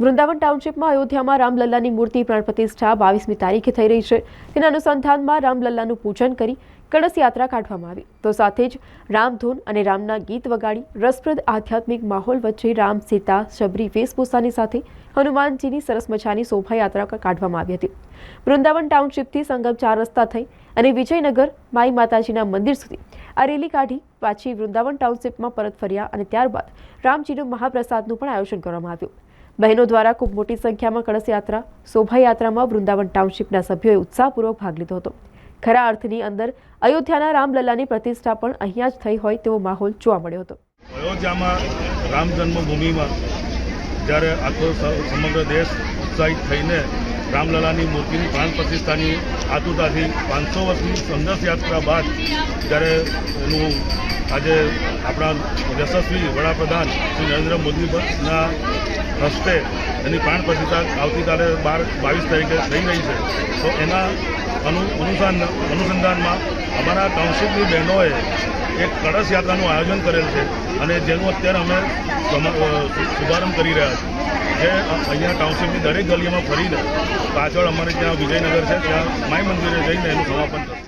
વૃંદાવન ટાઉનશીપમાં અયોધ્યામાં રામલલ્લાની મૂર્તિ પ્રાણ પ્રતિષ્ઠા બાવીસમી તારીખે થઈ રહી છે. તેના અનુસંધાનમાં રામલલ્લાનું પૂજન કરી કળશ યાત્રા કાઢવામાં આવી. તો સાથે જ રામધૂન અને રામના ગીત વગાડી રસપ્રદ આધ્યાત્મિક માહોલ વચ્ચે રામ, સીતા, શબરી, વેશભૂષાની સાથે હનુમાનજીની સરસ મજાની શોભાયાત્રા કાઢવામાં આવી હતી. વૃંદાવન ટાઉનશીપથી સંગમ ચાર રસ્તા થઈ અને વિજયનગર માઈ માતાજીના મંદિર સુધી આ રેલી કાઢી પાછી વૃંદાવન ટાઉનશીપમાં પરત ફર્યા અને ત્યારબાદ રામજીનું મહાપ્રસાદનું પણ આયોજન કરવામાં આવ્યું. બહેનો દ્વારા ખૂબ મોટી સંખ્યામાં કળશ યાત્રા શોભાયાત્રામાં વૃંદાવન ટાઉનશીપના સભ્યોએ ઉત્સાહપૂર્વક ભાગ લીધો હતો. ખરા અર્થની અંદર અયોધ્યાના રામલલ્લાની પ્રતિષ્ઠા પણ અહીંયા જ થઈ હોય તેવો માહોલ જોવા મળ્યો હતો. અયોધ્યામાં રામ જન્મભૂમિમાં જ્યારે આખો સમગ્ર દેશ ઉત્સાહિત થઈને રામલલાની મૂર્તિની પ્રાણ પ્રતિષ્ઠાની આતુરતાથી પાંચસો વર્ષની સંઘર્ષ યાત્રા બાદ જ્યારે એનું આજે આપણા યશસ્વી વડાપ્રધાન શ્રી નરેન્દ્ર મોદીના હસ્તે એની પ્રાણ પ્રતિષ્ઠા આવતીકાલે બાર, બાવીસ તારીખે થઈ રહી છે. તો એના અનુ અનુસંધાનમાં અમારા કાઉન્સિલની બહેનોએ એક કળશ યાત્રાનું આયોજન કરેલ છે અને જેનું અત્યારે અમે શુભારંભ કરી રહ્યા છીએ. જે અહીંયા કાઉન્સિલની દરેક ગલીઓમાં ફરીને પાછળ અમારે ત્યાં વિજયનગર છે, ત્યાં માય મંદિરે જઈને એનું સમાપન થશે.